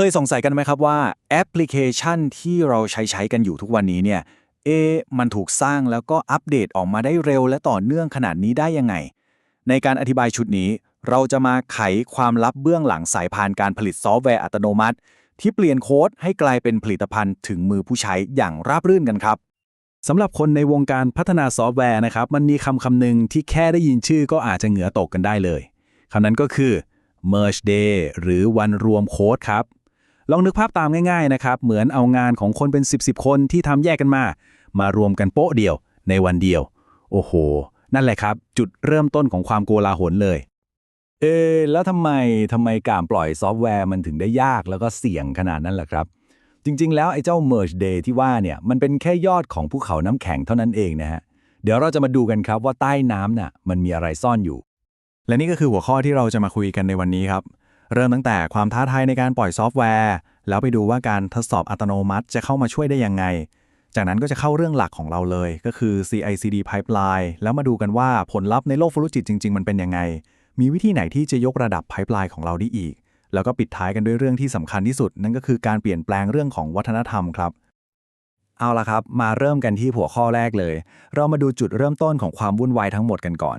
เคยสงสัยกันไหมครับว่าแอปพลิเคชันที่เราใช้ใช้กันอยู่ทุกวันนี้เนี่ย เอะมันถูกสร้างแล้วก็อัปเดตออกมาได้เร็วและต่อเนื่องขนาดนี้ได้ยังไง ในการอธิบายชุดนี้ เราจะมาไขความลับเบื้องหลังสายพานการผลิตซอฟต์แวร์อัตโนมัติ ที่เปลี่ยนโค้ดให้กลายเป็นผลิตภัณฑ์ถึงมือผู้ใช้อย่างราบรื่นกันครับสำหรับคนในวงการพัฒนาซอฟต์แวร์นะครับ มันมีคำคำหนึ่งที่แค่ได้ยินชื่อก็อาจจะเหงื่อตกกันได้เลยคำนั้นก็คือ merge day หรือวันรวมโค้ดครับ ลองนึกภาพตามง่ายๆนะครับ เหมือนเอางานของคนเป็น 10บสคนที่ทำแยกกันมา มารวมกันโป๊ะเดียว ในวันเดียว โอ้โห นั่นแหละครับ จุดเริ่มต้นของความโกลาหลเลย เอ๊ะแล้วทำไมทำไมการปล่อยซอฟต์แวร์มันถึงได้ยากแล้วก็เสี่ยงขนาดนั้นล่ะครับ จริง ๆ แล้วไอ้เจ้า merge day ที่ว่าเนี่ยมันเป็นแค่ยอดของภูเขาน้ำแข็งเท่านั้นเองนะฮะเดี๋ยวเราจะมาดูกันครับว่าใต้น้ำน่ะมันมีอะไรซ่อนอยู่ และนี่ก็คือหัวข้อที่เราจะมาคุยกันในวันนี้ครับ เริ่มตั้งแต่ความท้าทายในการปล่อยซอฟต์แวร์ แล้วไปดูว่าการทดสอบอัตโนมัติจะเข้ามาช่วยได้ยังไง จากนั้นก็จะเข้าเรื่องหลักของเราเลย ก็คือ CI/CD pipeline แล้วมาดูกันว่าผลลัพธ์ในโลกธุรกิจจริง ๆ มันเป็นยังไง มีวิธีไหนที่จะยกระดับ pipeline ของเราได้อีก แล้วก็ปิดท้ายกันด้วยเรื่องที่สำคัญที่สุด นั่นก็คือการเปลี่ยนแปลงเรื่องของวัฒนธรรมครับเอาละครับ มาเริ่มกันที่หัวข้อแรกเลย เรามาดูจุดเริ่มต้นของความวุ่นวายทั้งหมดกันก่อน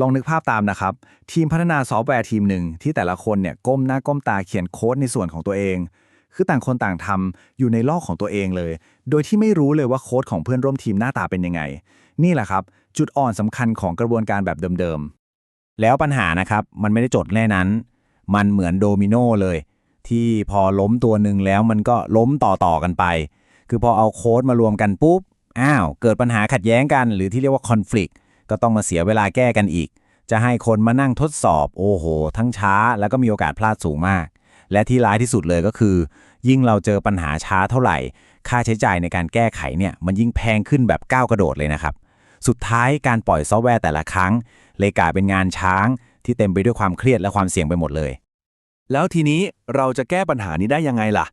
ลองนึกภาพตามนะครับ ทีมพัฒนาซอฟต์แวร์ทีมหนึ่งที่แต่ละคนเนี่ยก้มหน้าก้มตาเขียนโค้ดในส่วนของตัวเอง คือต่างคนต่างทำอยู่ในโลกของตัวเองเลย โดยที่ไม่รู้เลยว่าโค้ดของเพื่อนร่วมทีมหน้าตาเป็นยังไง นี่แหละครับ จุดอ่อนสำคัญของกระบวนการแบบเดิมๆ แล้วปัญหานะครับมันไม่ได้จดแค่นั้น มันเหมือนโดมิโนเลย ที่พอล้มตัวหนึ่งแล้วมันก็ล้มต่อๆกันไป คือพอเอาโค้ดมารวมกันปุ๊บอ้าวเกิดปัญหาขัดแย้งกัน หรือที่เรียกว่าคอน FLICT ก็ต้องมาเสียเวลาแก้กันอีก จะให้คนมานั่งทดสอบโอ้โห ทั้งช้า แล้วก็มีโอกาสพลาดสูงมาก และที่ร้ายที่สุดเลยก็คือ ยิ่งเราเจอปัญหาช้าเท่าไหร่ ค่าใช้จ่ายในการแก้ไขเนี่ยมันยิ่งแพงขึ้นแบบก้าวกระโดดเลยนะครับ สุดท้ายการปล่อยซอฟต์แวร์แต่ละครั้ง เลยกลายเป็นงานช้าง ที่เต็มไปด้วยความเครียดและความเสี่ยงไปหมดเลย แล้วทีนี้เราจะแก้ปัญหานี้ได้ยังไงล่ะ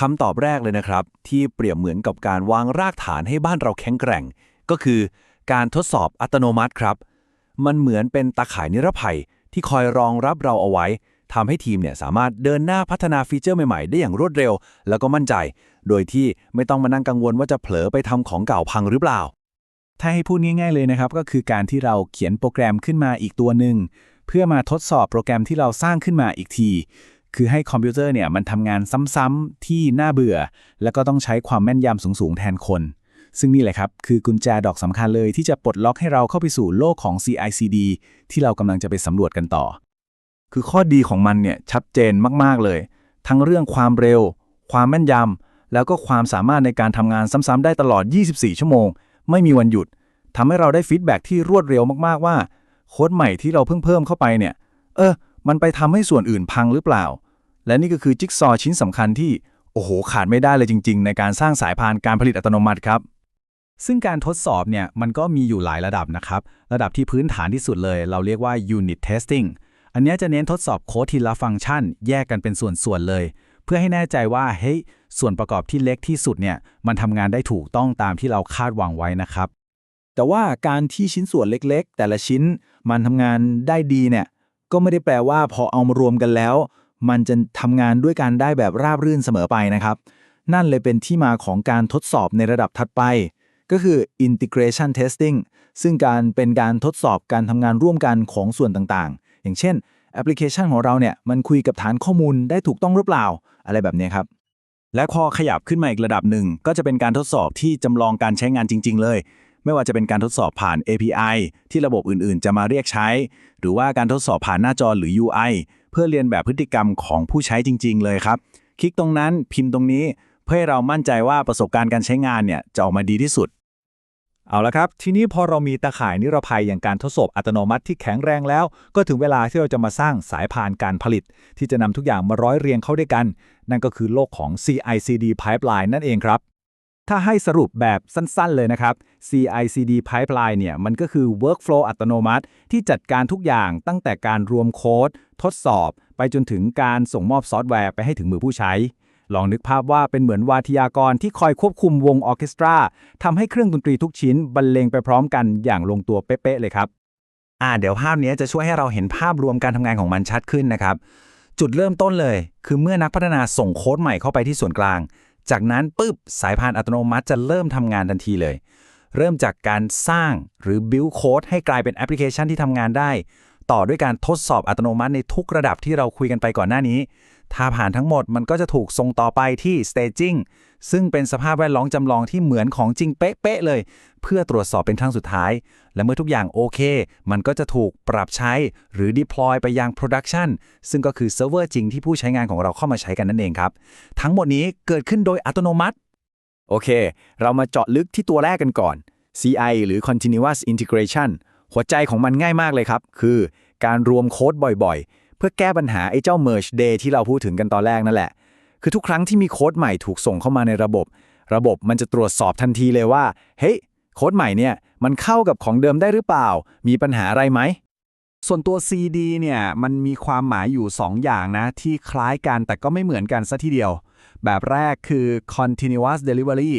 คำตอบแรกเลยนะครับ ที่เปรียบเหมือนกับการวางรากฐานให้บ้านเราแข็งแกร่ง ก็คือ การทดสอบอัตโนมัติครับ มันเหมือนเป็นตาข่ายนิรภัยที่คอยรองรับเราเอาไว้ทำให้ทีมเนี่ยสามารถเดินหน้าพัฒนาฟีเจอร์ใหม่ๆ ได้อย่างรวดเร็ว แล้วก็มั่นใจ โดยที่ไม่ต้องมานั่งกังวลว่าจะเผลอไปทำของเก่าพังหรือเปล่า ถ้าให้พูดง่าย ๆเลยนะครับ ก็คือการที่เราเขียนโปรแกรมขึ้นมาอีกตัวหนึ่งเพื่อมาทดสอบโปรแกรมที่เราสร้างขึ้นมาอีกที คือให้คอมพิวเตอร์เนี่ยมันทำงานซ้ำๆที่น่าเบื่อ แล้วก็ต้องใช้ความแม่นยำสูงๆแทนคน ซึ่งนี่แหละครับ คือกุญแจดอกสำคัญเลยที่จะปลดล็อกให้เราเข้าไปสู่โลกของ CI/CD ที่เรากำลังจะไปสำรวจกันต่อ คือข้อดีของมันเนี่ยชัดเจนมากๆเลย ทั้งเรื่องความเร็ว ความแม่นยำแล้วก็ความสามารถในการทำงานซ้ำๆได้ตลอด 24 ชั่วโมง ไม่มีวันหยุดทำให้เราได้ฟีดแบ็กที่รวดเร็วมากๆว่าโค้ดใหม่ที่เราเพิ่งเพิ่มเข้าไปเนี่ย เออ มันไปทำให้ส่วนอื่นพังหรือเปล่า และนี่ก็คือจิ๊กซอว์ชิ้นสำคัญที่ โอ้โห ขาดไม่ได้เลยจริง ๆ ในการสร้างสายพานการผลิตอัตโนมัติครับ ซึ่งการทดสอบเนี่ยมันก็มีอยู่หลายระดับนะครับ ระดับที่พื้นฐานที่สุดเลย เราเรียกว่า unit testing อันนี้จะเน้นทดสอบโค้ดทีละฟังก์ชัน แยกกันเป็นส่วนๆเลย เพื่อให้แน่ใจว่าเฮ้ยส่วนประกอบที่เล็กที่สุดเนี่ยมันทำงานได้ถูกต้องตามที่เราคาดหวังไว้นะครับ แต่ว่าการที่ชิ้นส่วนเล็กๆ แต่ละชิ้นมันทำงานได้ดีเนี่ยก็ไม่ได้แปลว่าพอเอามารวมกันแล้ว มันจะทำงานด้วยกันได้แบบราบรื่นเสมอไปนะครับ นั่นเลยเป็นที่มาของการทดสอบในระดับถัดไป ก็คือ integration testing ซึ่งการเป็นการทดสอบการทำงานร่วมกันของส่วนต่างๆ อย่างเช่นแอปพลิเคชันของเราเนี่ยมันคุยกับฐานข้อมูลได้ถูกต้องหรือเปล่า อะไรแบบนี้ครับ และพอขยับขึ้นมาอีกระดับหนึ่ง ก็จะเป็นการทดสอบที่จำลองการใช้งานจริง ๆ เลย ไม่ว่าจะเป็นการทดสอบผ่าน API ที่ระบบอื่นๆ จะมาเรียกใช้ หรือว่าการทดสอบผ่านหน้าจอหรือ UI เพื่อเรียนแบบพฤติกรรมของผู้ใช้จริง ๆ เลยครับ คลิกตรงนั้นพิมพ์ตรงนี้เพื่อให้เรามั่นใจว่าประสบการณ์การใช้งานเนี่ยจะออกมาดีที่สุด เอาละครับ ทีนี้พอเรามีตาข่ายนิรภัยอย่างการทดสอบอัตโนมัติที่แข็งแรงแล้ว ก็ถึงเวลาที่เราจะมาสร้างสายพานการผลิต ที่จะนำทุกอย่างมาร้อยเรียงเข้าด้วยกัน นั่นก็คือโลกของ CI/CD pipeline นั่นเองครับ ถ้าให้สรุปแบบสั้นๆเลยนะครับ CI/CD pipeline เนี่ยมันก็คือ workflow อัตโนมัติ ที่จัดการทุกอย่างตั้งแต่การรวมโค้ด ทดสอบ ไปจนถึงการส่งมอบซอฟต์แวร์ไปให้ถึงมือผู้ใช้ ลองนึกภาพว่าเป็นเหมือนวาทยากรที่คอยควบคุมวงออเคสตราทำให้เครื่องดนตรีทุกชิ้นบรรเลงไปพร้อมกันอย่างลงตัวเป๊ะๆเลยครับอ่าเดี๋ยวภาพนี้จะช่วยให้เราเห็นภาพรวมการทำงานของมันชัดขึ้นนะครับจุดเริ่มต้นเลย คือเมื่อนักพัฒนาส่งโค้ดใหม่เข้าไปที่ส่วนกลาง จากนั้นปุ๊บสายพานอัตโนมัติจะเริ่มทำงานทันทีเลย เริ่มจากการสร้างหรือ build code ให้กลายเป็นแอปพลิเคชันที่ทำงานได้ ต่อด้วยการทดสอบอัตโนมัติในทุกระดับที่เราคุยกันไปก่อนหน้านี้ ถ้าผ่านทั้งหมดมันก็จะถูกส่งต่อไปที่ staging ซึ่งเป็นสภาพแวดล้อมจำลองที่เหมือนของจริงเป๊ะๆเลย เพื่อตรวจสอบเป็นครั้งสุดท้าย และเมื่อทุกอย่างโอเค มันก็จะถูกปรับใช้หรือ deploy ไปยัง production ซึ่งก็คือเซิร์ฟเวอร์จริงที่ผู้ใช้งานของเราเข้ามาใช้กันนั่นเองครับ ทั้งหมดนี้เกิดขึ้นโดยอัตโนมัติ โอเค เรามาเจาะลึกที่ตัวแรกกันก่อน CI หรือ Continuous Integration หัวใจของมันง่ายมากเลยครับ คือการรวมโค้ดบ่อยๆ พื่อแก้ปัญหาไอ้เจ้า Merge Day ที่เราพูดถึงกันตอนแรกนั่นแหละ คือทุกครั้งที่มีโค้ดใหม่ถูกส่งเข้ามาในระบบ ระบบมันจะตรวจสอบทันทีเลยว่า เฮ้ย โค้ดใหม่เนี่ย มันเข้ากับของเดิมได้หรือเปล่า มีปัญหาอะไรไหม ส่วนตัว CD เนี่ย มันมีความหมายอยู่ 2 อย่างนะ ที่คล้ายกันแต่ก็ไม่เหมือนกันซะทีเดียว แบบแรกคือ continuous delivery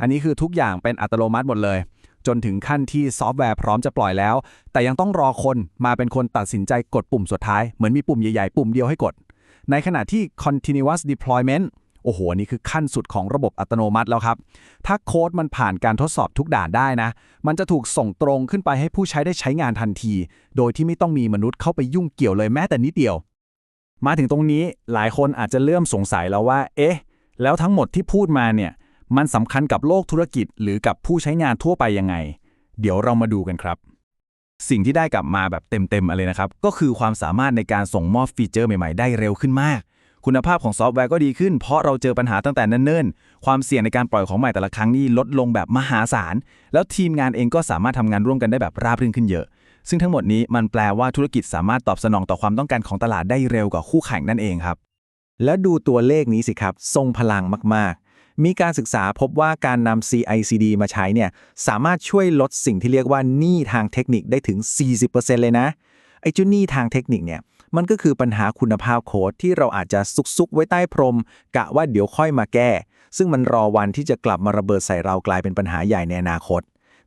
อันนี้คือทุกอย่างเป็นอัตโนมัติหมดเลย จนถึงขั้นที่ซอฟต์แวร์พร้อมจะปล่อยแล้ว แต่ยังต้องรอคนมาเป็นคนตัดสินใจกดปุ่มสุดท้าย เหมือนมีปุ่มใหญ่ๆ ปุ่มเดียวให้กด ในขณะที่ continuous deployment โอ้โห นี่คือขั้นสุดของระบบอัตโนมัติแล้วครับ ถ้าโค้ดมันผ่านการทดสอบทุกด่านได้นะ มันจะถูกส่งตรงขึ้นไปให้ผู้ใช้ได้ใช้งานทันที โดยที่ไม่ต้องมีมนุษย์เข้าไปยุ่งเกี่ยวเลยแม้แต่นิดเดียว มาถึงตรงนี้หลายคนอาจจะเริ่มสงสัยแล้วว่า เอ๊ะ แล้วทั้งหมดที่พูดมาเนี่ย มันสำคัญกับโลกธุรกิจหรือกับผู้ใช้งานทั่วไปยังไง เดี๋ยวเรามาดูกันครับ สิ่งที่ได้กลับมาแบบเต็มๆอะไรนะครับ ก็คือความสามารถในการส่งมอบฟีเจอร์ใหม่ๆ ได้เร็วขึ้นมาก คุณภาพของซอฟต์แวร์ก็ดีขึ้น เพราะเราเจอปัญหาตั้งแต่เนิ่นๆ ความเสี่ยงในการปล่อยของใหม่แต่ละครั้งนี่ลดลงแบบมหาศาล แล้วทีมงานเองก็สามารถทำงานร่วมกันได้แบบราบรื่นขึ้นเยอะ ซึ่งทั้งหมดนี้มันแปลว่าธุรกิจสามารถตอบสนองต่อความต้องการของตลาดได้เร็วกว่าคู่แข่งนั่นเองครับ แล้วดูตัวเลขนี้สิครับ ทรงพลังมากๆ มีการศึกษาพบว่าการนำ CICD มาใช้เนี่ยสามารถช่วยลดสิ่งที่เรียกว่าหนี้ทางเทคนิคได้ถึง 40%เลยนะไอ้จ้าหนี้ทางเทคนิคเนี่ยมันก็คือปัญหาคุณภาพโค้ดที่เราอาจจะซุกๆไว้ใต้พรม กะว่าเดี๋ยวค่อยมาแก้ ซึ่งมันรอวันที่จะกลับมาระเบิดใส่เรากลายเป็นปัญหาใหญ่ในอนาคต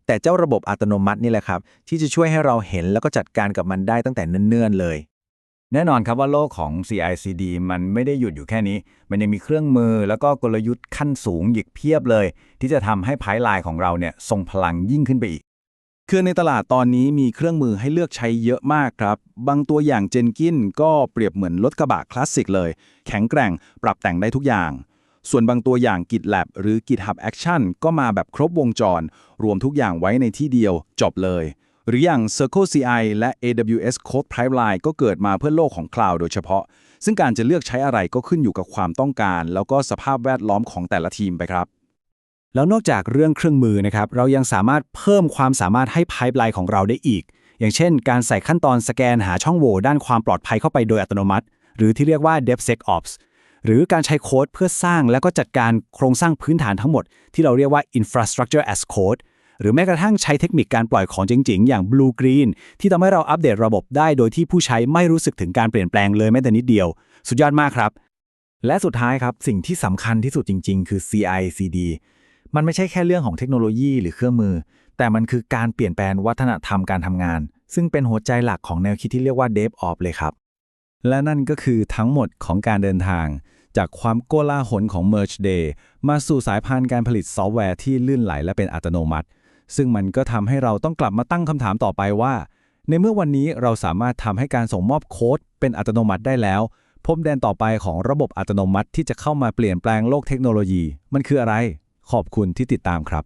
แต่เจ้าระบบอัตโนมัตินี่แหละครับ ที่จะช่วยให้เราเห็นแล้วก็จัดการกับมันได้ตั้งแต่เนิ่นๆเลย แน่นอนครับว่าโลกของ CICD มันไม่ได้หยุดอยู่แค่นี้ มันยังมีเครื่องมือแล้วก็กลยุทธ์ขั้นสูงหยิกเพียบเลย ที่จะทำให้ไพไลน์ของเราเนี่ยทรงพลังยิ่งขึ้นไปอีก คือในตลาดตอนนี้มีเครื่องมือให้เลือกใช้เยอะมากครับ บางตัวอย่างเจนกินก็เปรียบเหมือนรถกระบะคลาสสิกเลย แข็งแกร่ง ปรับแต่งได้ทุกอย่าง ส่วนบางตัวอย่าง GitLab หรือ GitHub Action ก็มาแบบครบวงจร รวมทุกอย่างไว้ในที่เดียวจบเลย หรืออย่าง Circle CI และ AWS Code Pipeline ก็เกิดมาเพื่อโลกของคลาวด์โดยเฉพาะ ซึ่งการจะเลือกใช้อะไรก็ขึ้นอยู่กับความต้องการ แล้วก็สภาพแวดล้อมของแต่ละทีมไปครับ แล้วนอกจากเรื่องเครื่องมือนะครับ เรายังสามารถเพิ่มความสามารถให้ไพ p e ไลน์ของเราได้อีก อย่างเช่น การใส่ขั้นตอนสแกนหาช่องโหว่ด้านความปลอดภัยเข้าไปโดยอัตโนมัติ หรือที่เรียกว่า DevSecOps หรือการใช้โค้ดเพื่อสร้างแล้วก็จัดการโครงสร้างพื้นฐานทั้งหมด ที่เราเรียกว่า Infrastructure as Code หรือแม้กระทั่งใช้เทคนิคการปล่อยของจริงๆ อย่าง Blue Green ที่ทำให้เราอัปเดตระบบได้โดยที่ผู้ใช้ไม่รู้สึกถึงการเปลี่ยนแปลงเลยแม้แต่นิดเดียว สุดยอดมากครับ และสุดท้ายครับ สิ่งที่สำคัญที่สุดจริง ๆ คือ CI/CD มันไม่ใช่แค่เรื่องของเทคโนโลยีหรือเครื่องมือ แต่มันคือการเปลี่ยนแปลงวัฒนธรรมการทำงาน ซึ่งเป็นหัวใจหลักของแนวคิดที่เรียกว่า DevOps เลยครับ และนั่นก็คือทั้งหมดของการเดินทาง จากความโกลาหลของ Merge Day มาสู่สายพานการผลิตซอฟต์แวร์ที่ลื่นไหลและเป็นอัตโนมัติ ซึ่งมันก็ทำให้เราต้องกลับมาตั้งคำถามต่อไปว่า ในเมื่อวันนี้เราสามารถทำให้การส่งมอบโค้ดเป็นอัตโนมัติได้แล้วพรมแดนต่อไปของระบบอัตโนมัติที่จะเข้ามาเปลี่ยนแปลงโลกเทคโนโลยี มันคืออะไร ขอบคุณที่ติดตามครับ